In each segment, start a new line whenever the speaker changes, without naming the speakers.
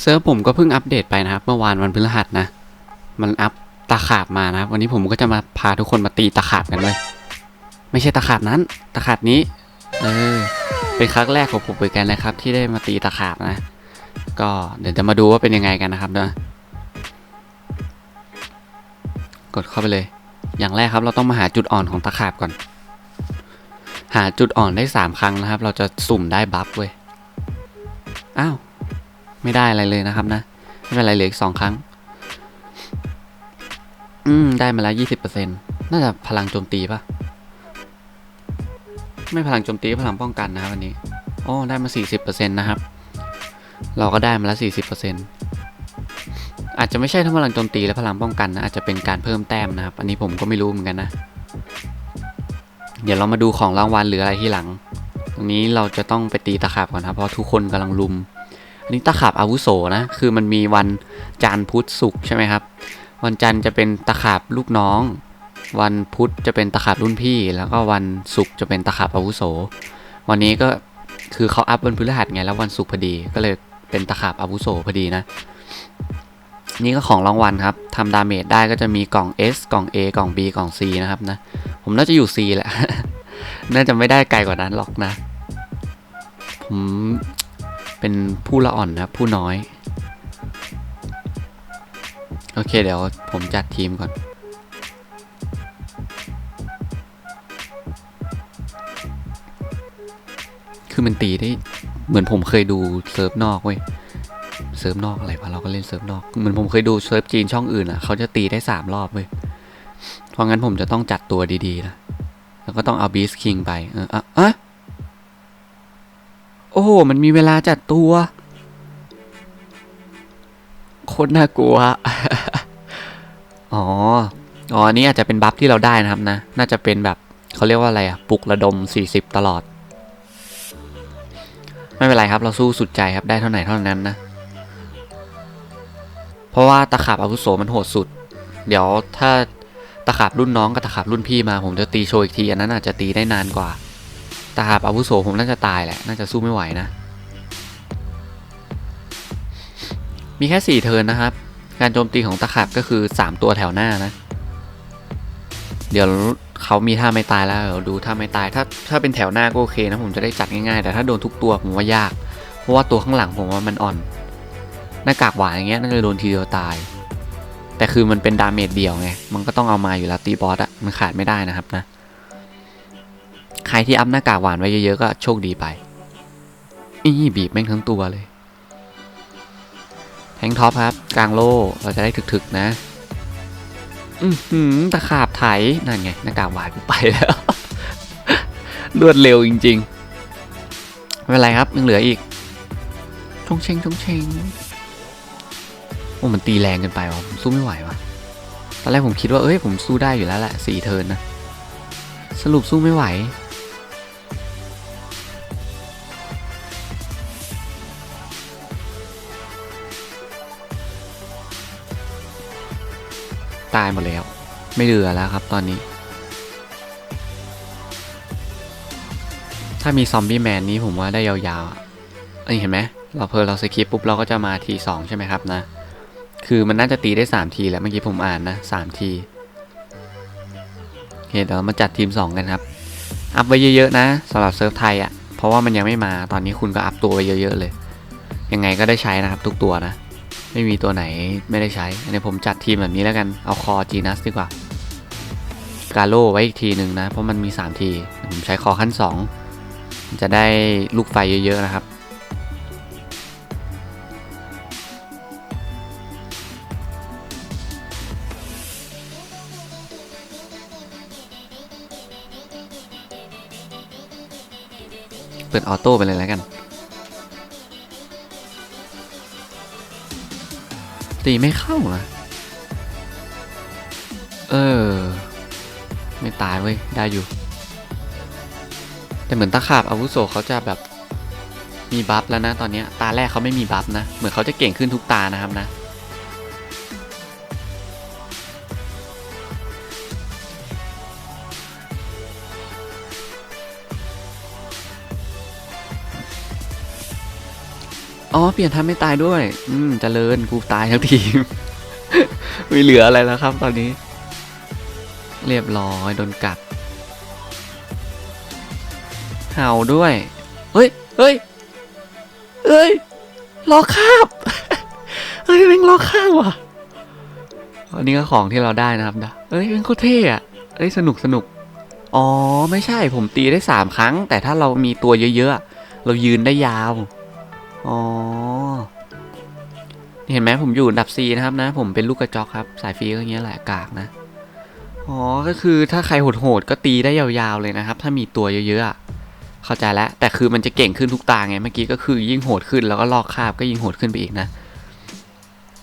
เซิร์ฟผมก็เพิ่งอัปเดตไปนะครับ เมื่อวานวันพฤหัสนะ มันอัพตะขาบมานะครับ วันนี้ผมก็จะมาพาทุกคนมาตีตะขาบกันเลยไม่ใช่ตะขาบนั้นตะขาบนี้เออเป็นครั้งแรกของผมเหมือนกันนะครับ ที่ได้มาตีตะขาบนะ ก็เดี๋ยวจะมาดูว่าเป็นยังไงกันนะครับนะกดเข้าไปเลย อย่างแรกครับเราต้องมาหาจุดอ่อนของตะขาบก่อน หาจุดอ่อนได้สามครั้งนะครับ เราจะสุ่มได้บัฟเว้ย อ้าว ไม่ได้อะไรเลยนะครับนะ ไม่เป็นไรเหลืออีกสองครั้ง อืม ได้มาแล้วยี่สิบเปอร์เซ็นต์น่าจะพลังโจมตีปะไม่พลังโจมตีพลังป้องกันนะครับวันนี้อ๋อได้มาสี่สิบเปอร์เซ็นต์นะครับ เราก็ได้มาแล้วสี่สิบเปอร์เซ็นต์อาจจะไม่ใช่ทั้งพลังโจมตีและพลังป้องกันนะ อาจจะเป็นการเพิ่มแต้มนะครับ อันนี้ผมก็ไม่รู้เหมือนกันนะ เดี๋ยวเรามาดูของรางวัลหรืออะไรที่หลัง ตรงนี้เราจะต้องไปตีตะขาบก่อนครับเพราะทุกคนกำลังลุม นนี้ตะขาบอาวุโสนะ คือมันมีวันจันทร์พุธศุกร์ใช่ไหมครับ วันจันทร์จะเป็นตะขาบลูกน้อง วันพุธจะเป็นตะขาบรุ่นพี่ แล้วก็วันศุกร์จะเป็นตะขาบอาวุโส วันนี้ก็คือเขาอัพวันพฤหัสไงแล้ววันศุกร์พอดีก็เลยเป็นตะขาบอาวุโสพอดีนะ นี่ก็ของรางวัลครับทำดาเมจได้ก็จะมีกล่อง S กล่อง A กล่อง B กล่อง C นะครับนะ ผมน่าจะอยู่ C แหละ น่าจะไม่ได้ไกลกว่านั้นหรอกนะ ผม เป็นผู้ละอ่อนนะครับ ผู้น้อย โอเคเดี๋ยวผมจัดทีมก่อนคือมันตีได้เหมือนผมเคยดูเซิร์ฟนอกเว้ยเซิร์ฟนอกอะไรวะเราก็เล่นเซิร์ฟนอกเหมือนผมเคยดูเซิร์ฟจีนช่องอื่นอะเขาจะตีได้สามรอบเว้ยเพราะงั้นผมจะต้องจัดตัวดีๆนะแล้วก็ต้องเอาบีสคิงไปเอออะอะ โอ้โห มันมีเวลาจัดตัว โคตรน่ากลัว อ๋อ อ๋อ อันนี้อาจจะเป็นบัฟที่เราได้นะครับนะ น่าจะเป็นแบบเขาเรียกว่าอะไรอะปลุกระดม 40 ตลอด ไม่เป็นไรครับ เราสู้สุดใจครับ ได้เท่าไหร่เท่านั้นนะ เพราะว่าตะขาบอาวุโสมันโหดสุด เดี๋ยวถ้าตะขาบรุ่นน้องกับตะขาบรุ่นพี่มาผมจะตีโชว์อีกที อันนั้นอาจจะตีได้นานกว่า ตาบอาวุโสผมน่าจะตายแหละ น่าจะสู้ไม่ไหวนะ มีแค่สี่เทิร์นนะครับ การโจมตีของตะขาบก็คือ 3 ตัวแถวหน้านะ เดี๋ยวเขามีท่าไม่ตายแล้วเดี๋ยวดูท่าไม่ตาย ถ้าถ้าเป็นแถวหน้าก็โอเคนะผมจะได้จัดง่ายๆ แต่ถ้าโดนทุกตัวผมว่ายาก เพราะว่าตัวข้างหลังผมว่ามันอ่อน หน้ากากหวานอย่างเงี้ยน่าจะโดนทีเดียวตาย แต่คือมันเป็นดาเมจเดียวไง มันก็ต้องเอามาอยู่แล้วตีบอสอะมันขาดไม่ได้นะครับนะ ใครที่อัพหน้ากากหวานไว้เยอะๆก็โชคดีไปอีบีบแม่งทั้งตัวเลย แทงท็อปครับ กลางโล่เราจะได้ถึกๆนะ อือหือตะขาบไถนั่นไงหน้ากากหวานกูไปแล้วรวดเร็วจริงๆ ไม่เป็นไรครับยังเหลืออีกชงเชงชงเชงโอ้มันตีแรงเกินไปว่ะผมสู้ไม่ไหวว่ะตอนแรกผมคิดว่าเอ้ยผมสู้ได้อยู่แล้วแหละสี่เทินนะ สรุปสู้ไม่ไหว ตายหมดแล้ว ไม่เหลือแล้วครับตอนนี้ ถ้ามีซอมบี้แมนนี้ผมว่าได้ยาวๆอะเอ้เห็นไหมเราเพอเราสกิปปุ๊บเราก็จะมาทีสองใช่ไหมครับนะ คือมันน่าจะตีได้ 3 ทีแล้วเมื่อกี้ผมอ่านนะ3ทีโอเคเดี๋ยวมาจัดทีม 2 กันครับ อัพไว้เยอะ ๆ นะสำหรับเซิร์ฟไทยอะเพราะว่ามันยังไม่มาตอนนี้คุณก็อัพตัวไว้เยอะ ๆ เลย ยังไงก็ได้ใช้นะครับทุกตัวนะ ไม่มีตัวไหนไม่ได้ใช้อันนี้ผมจัดทีมแบบนี้แล้วกัน เอาคอจีนัสดีกว่า กาโลไว้อีกทีหนึ่งนะ เพราะมันมี 3 ที ผมใช้คอขั้น 2 จะได้ลูกไฟเยอะ ๆ นะครับ เปิดออโต้ไปเลยแล้วกัน ตีไม่เข้านะเออ ไม่ตายเว้ย ได้อยู่ แต่เหมือนตะขาบอาวุโสเขาจะแบบ มีบัฟแล้วนะตอนนี้ ตาแรกเขาไม่มีบัฟนะ เหมือนเขาจะเก่งขึ้นทุกตานะครับนะ อ๋อ เปลี่ยนทำไม่ตายด้วย อืมเจริญกูตายทั้งทีม ไม่เหลืออะไรแล้วครับ ตอนนี้ เรียบร้อยโดนกัด เห่าด้วย เฮ้ย เฮ้ย เฮ้ยล้อคาบ เฮ้ยแม่งล้อคาบว่ะ อันนี้ก็ของที่เราได้นะครับนะเอ้ยเป็นโคตรเท่อะเอ้ย สนุกสนุก อ๋อ ไม่ใช่ผมตีได้สามครั้ง แต่ถ้าเรามีตัวเยอะๆ เรายืนได้ยาว อ๋อ เห็นไหมผมอยู่อันดับ C นะครับนะ ผมเป็นลูกกระจอกครับ สายฟรีก็อย่างเงี้ยแหละกากนะ อ๋อ ก็คือถ้าใครโหดๆก็ตีได้ยาวๆเลยนะครับ ถ้ามีตัวเยอะๆ เข้าใจแล้ว แต่คือมันจะเก่งขึ้นทุกตาไง เมื่อกี้ก็คือยิ่งโหดขึ้นแล้วก็ลอกคาบก็ยิ่งโหดขึ้นไปอีกนะ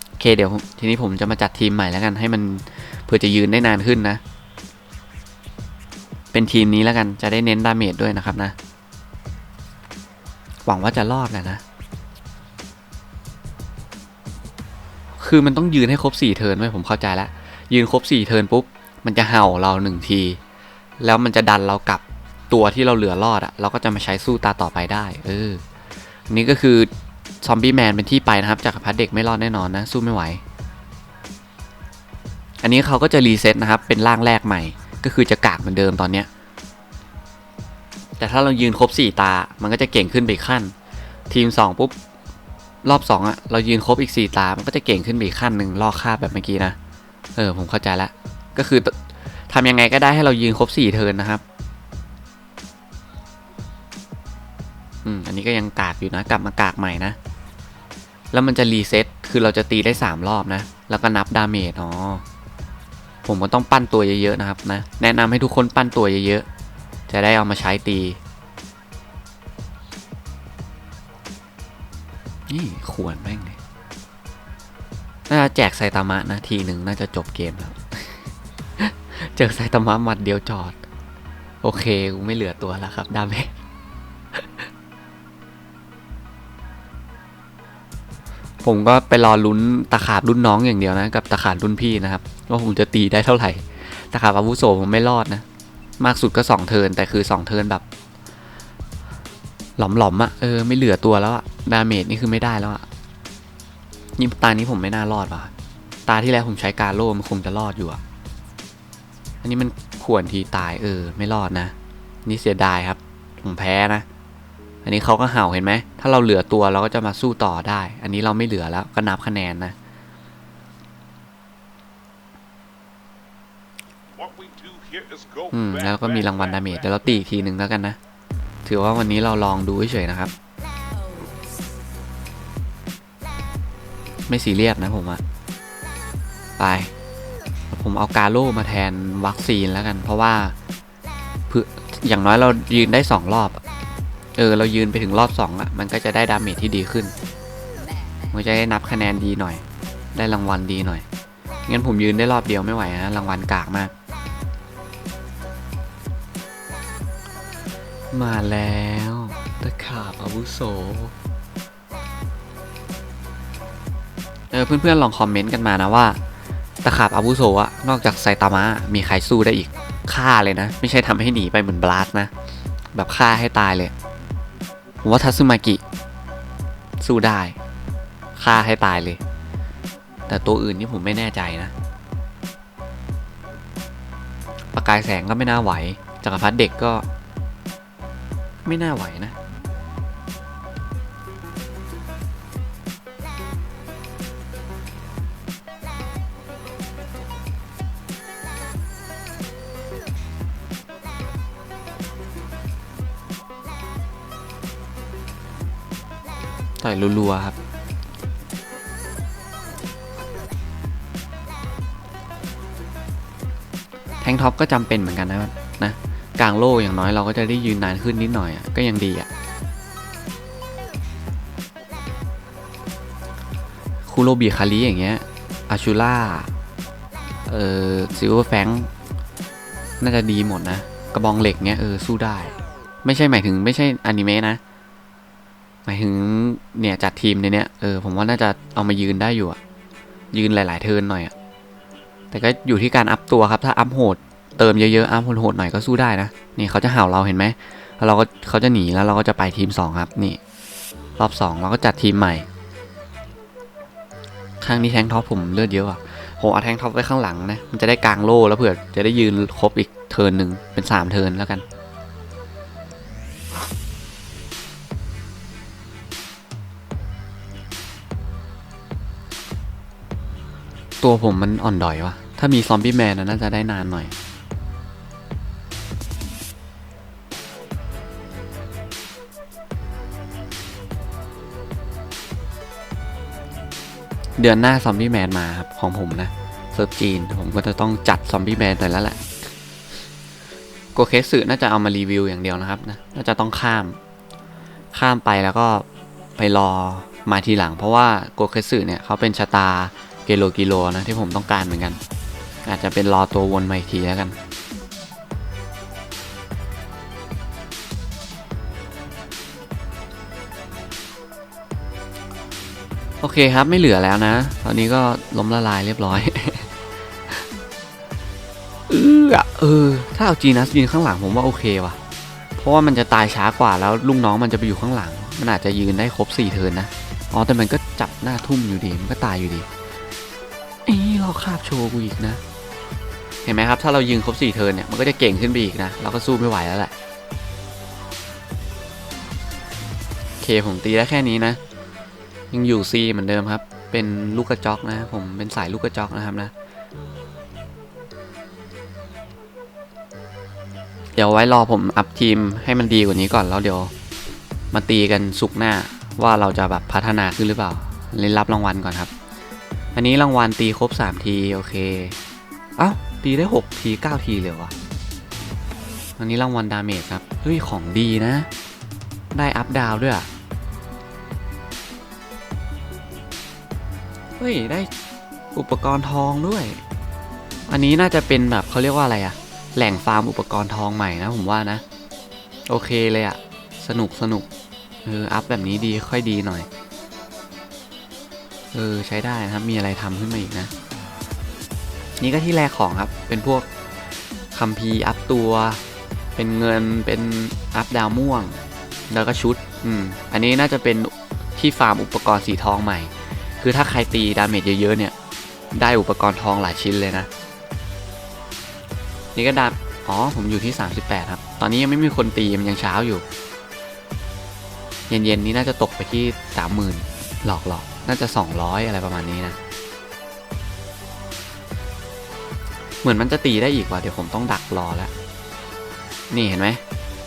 โอเคเดี๋ยวทีนี้ผมจะมาจัดทีมใหม่แล้วกัน ให้มันเพื่อจะยืนได้นานขึ้นนะ เป็นทีมนี้แล้วกัน จะได้เน้นดาเมจด้วยนะครับนะ หวังว่าจะรอดแหละนะ คือมันต้องยืนให้ครบสี่เทิร์นไว้ผมเข้าใจแล้วยืนครบสี่เทิร์นปุ๊บมันจะเห่าเราหนึ่งที แล้วมันจะดันเรากลับตัวที่เราเหลือรอดอะเราก็จะมาใช้สู้ตาต่อไปได้ เออ นี่ก็คือซอมบี้แมนเป็นที่ไปนะครับจากพรรดิเด็กไม่รอดแน่นอนนะ สู้ไม่ไหว อันนี้เขาก็จะรีเซ็ตนะครับ เป็นร่างแรกใหม่ ก็คือจะกากเหมือนเดิมตอนเนี้ย แต่ถ้าเรายืนครบสี่ตา มันก็จะเก่งขึ้นไปขั้น ทีมสองปุ๊บ รอบสองอะเรายืนครบอีกสี่ตา มันก็จะเก่งขึ้นไปอีกขั้นหนึ่งลอกคาบแบบเมื่อกี้นะ เออ ผมเข้าใจแล้วก็คือทำยังไงก็ได้ให้เรายืนครบสี่เทิร์นนะครับ อืม อันนี้ก็ยังกากอยู่นะ กลับมากากใหม่นะ แล้วมันจะรีเซ็ต คือเราจะตีได้สามรอบนะ แล้วก็นับดาเมจ อ๋อ ผมก็ต้องปั้นตัวเยอะๆนะครับนะ แนะนำให้ทุกคนปั้นตัวเยอะๆ จะได้เอามาใช้ตี นี่ขวนแม่งเลยน่าจะแจกไซตามะนะทีหนึ่งน่าจะจบเกมแล้ว เจอไซตามะหมัดเดียวจอด โอเคกูไม่เหลือตัวแล้วครับดาเมจผมก็ไปรอลุ้นตะขาบรุ่นน้องอย่างเดียวนะ กับตะขาบรุ่นพี่นะครับว่าผมจะตีได้เท่าไหร่ ตะขาบอาวุโสผมไม่รอดนะ มากสุดก็สองเทินแต่คือสองเทินแบบ หลอมๆอะ่ะเออไม่เหลือตัวแล้วอะดาเมจนี่คือไม่ได้แล้วอะนี่ตานี้ผมไม่น่ารอดว่ะ ตาที่แล้วผมใช้การโล่มันคงจะรอดอยู่อะอันนี้มันข่วนทีตายเออ ไม่รอดนะ นี่เสียดายครับผมแพ้นะ อันนี้เขาก็เห่าเห็นไหม ถ้าเราเหลือตัวเราก็จะมาสู้ต่อได้ อันนี้เราไม่เหลือแล้วก็นับคะแนนนะ
What we do here is go
อืม
back,
แล้วก็มี
back,
รางวัล
back,
ดาเมจ
back.
เดี๋ยวเราตีอีกทีหนึ่งแล้วกันนะ ถือว่าวันนี้เราลองดูเฉยๆนะครับ ไม่ซีเรียสนะผมอะไป ผมเอากาโลมาแทนวัคซีนแล้วกัน เพราะว่าเพื่ออย่างน้อยเรายืนได้สองรอบ เออ เรายืนไปถึงรอบสองอะมันก็จะได้ดาเมจที่ดีขึ้น มันจะได้นับคะแนนดีหน่อย ได้รางวัลดีหน่อย งั้นผมยืนได้รอบเดียวไม่ไหวนะ รางวัลกากมาก มาแล้วตะขาบอาวุโส เออ เพื่อนๆ ลองคอมเมนต์กันมานะว่า ตะขาบอาวุโสอะนอกจากไซตามะมีใครสู้ได้อีกฆ่าเลยนะ ไม่ใช่ทำให้หนีไปเหมือนบลาสนะ แบบฆ่าให้ตายเลย ผมว่าทัซึมากิ สู้ได้ฆ่าให้ตายเลย แต่ตัวอื่นนี่ผมไม่แน่ใจนะ ประกายแสงก็ไม่น่าไหวจักรพรรดิเด็กก็ ไม่น่าไหวนะ ต่อยรัวๆครับแทงท็อปก็จำเป็นเหมือนกันนะนะ กลางโล่อย่างน้อยเราก็จะได้ยืนนานขึ้นนิดหน่อยอะก็ยังดีอะคูโรบิคาริอย่างเงี้ยอาชูล่าเอ่อซิลเวอร์แฟงน่าจะดีหมดนะ กระบองเหล็กเงี้ยเออสู้ได้ ไม่ใช่หมายถึงไม่ใช่อนิเมะนะ หมายถึงเนี่ยจัดทีมในเนี้ยเออผมว่าน่าจะเอามายืนได้อยู่อะยืนหลาย ๆ เทิร์นหน่อยอะแต่ก็อยู่ที่การอัพตัวครับ ถ้าอัพโหด เติมเยอะๆอัพโหดๆหน่อยก็สู้ได้นะ นี่เขาจะเห่าเราเห็นไหมแล้วเราก็เขาจะหนีแล้วเราก็จะไปทีมสองครับ นี่ รอบสองเราก็จัดทีมใหม่ครั้งนี้แทงท็อปผมเลือดเยอะอะผมเอาแทงท็อปไว้ข้างหลังนะ มันจะได้กลางโล่แล้วเผื่อจะได้ยืนครบอีกเทิร์นหนึ่งเป็นสามเทิร์นแล้วกันตัวผมมันอ่อนดอยวะถ้ามีซอมบี้แมนน่าจะได้นานหน่อย เดือนหน้าซอมบี้แมนมาครับของผมนะเซิร์ฟจีน ผมก็จะต้องจัดซอมบี้แมนไปแล้วแหละโกเคสึน่าจะเอามารีวิวอย่างเดียวนะครับนะน่าจะต้องข้าม ข้ามไปแล้วก็ไปรอมาทีหลัง เพราะว่าโกเคสึเนี่ยเขาเป็นชะตาเกโลกิโลนะที่ผมต้องการเหมือนกัน อาจจะเป็นรอตัววนมาอีกทีแล้วกัน โอเคครับไม่เหลือแล้วนะ ตอนนี้ก็ล้มละลายเรียบร้อย เออเออ ถ้าเอาจีนัสยืนข้างหลังผมว่าโอเคว่ะ เพราะว่ามันจะตายช้ากว่าแล้วลูกน้องมันจะไปอยู่ข้างหลัง มันอาจจะยืนได้ครบสี่เทิร์นนะ อ๋อแต่มันก็จับหน้าทุ่มอยู่ดี มันก็ตายอยู่ดี เอ้เราคาบโชว์กูอีกนะ เห็นไหมครับ ถ้าเรายืนครบสี่เทิร์นเนี่ยมันก็จะเก่งขึ้นไปอีกนะ เราก็สู้ไม่ไหวแล้วแหละโอเคผมตีได้แค่นี้นะ ยังอยู่ C เหมือนเดิมครับ เป็นลูกกระจอกนะผมเป็นสายลูกกระจอกนะครับนะ เดี๋ยวไว้รอผมอัพทีมให้มันดีกว่านี้ก่อนแล้วเดี๋ยว มาตีกันสุกหน้าว่าเราจะแบบพัฒนาขึ้นหรือเปล่าเล่นรับรางวัลก่อนครับ อันนี้รางวัลตีครบ 3 ที โอเค เอ้า ตีได้ 6 ที 9 ทีเลยวะอันนี้รางวัลดาเมจครับ เฮ้ย ของดีนะ ได้อัพดาวด้วยอะ เฮ้ย ได้อุปกรณ์ทองด้วย อันนี้น่าจะเป็นแบบเขาเรียกว่าอะไรอะแหล่งฟาร์มอุปกรณ์ทองใหม่นะผมว่านะ โอเคเลยอะสนุกสนุกเอออัพแบบนี้ดีค่อยดีหน่อย เออใช้ได้นะครับ มีอะไรทำขึ้นมาอีกนะ นี่ก็ที่แรกของครับ เป็นพวกคัมภีร์อัพตัว เป็นเงินเป็นอัพดาวม่วง แล้วก็ชุด อืม อันนี้น่าจะเป็นที่ฟาร์มอุปกรณ์สีทองใหม่ คือถ้าใครตีดาเมจเยอะๆเนี่ย ได้อุปกรณ์ทองหลายชิ้นเลยนะ นี่ก็ดาอ๋อ ผมอยู่ที่ 38 ครับ ตอนนี้ยังไม่มีคนตีมันยังเช้าอยู่ เย็นๆนี้น่าจะตกไปที่ 30,000 หลอกหลอกๆน่าจะ 200 อะไรประมาณนี้นะ เหมือนมันจะตีได้อีกว่ะเดี๋ยวผมต้องดักรอแล้ว นี่เห็นไหม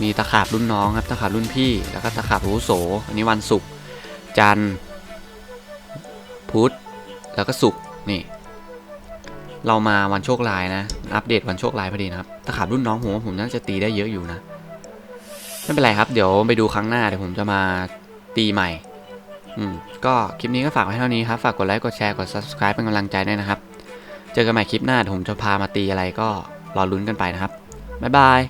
มีตะขาบรุ่นน้องครับ ตะขาบรุ่นพี่ แล้วก็ตะขาบรู้โส อันนี้วันศุกร์ จันทร์ พุธแล้วก็ศุกร์นี่ เรามาวันโชคลายนะ อัปเดตวันโชคลายพอดีนะครับตะขาบรุ่นน้องผมว่าผมน่าจะตีได้เยอะอยู่นะไม่เป็นไรครับ เดี๋ยวไปดูครั้งหน้าเดี๋ยวผมจะมาตีใหม่ อืมก็คลิปนี้ก็ฝากไว้เท่านี้ครับ ฝากกดไลค์กดแชร์กด subscribe เป็นกำลังใจด้วยนะครับ เจอกันใหม่คลิปหน้าเดี๋ยวผมจะพามาตีอะไรก็รอลุ้นกันไปนะครับบ๊ายบาย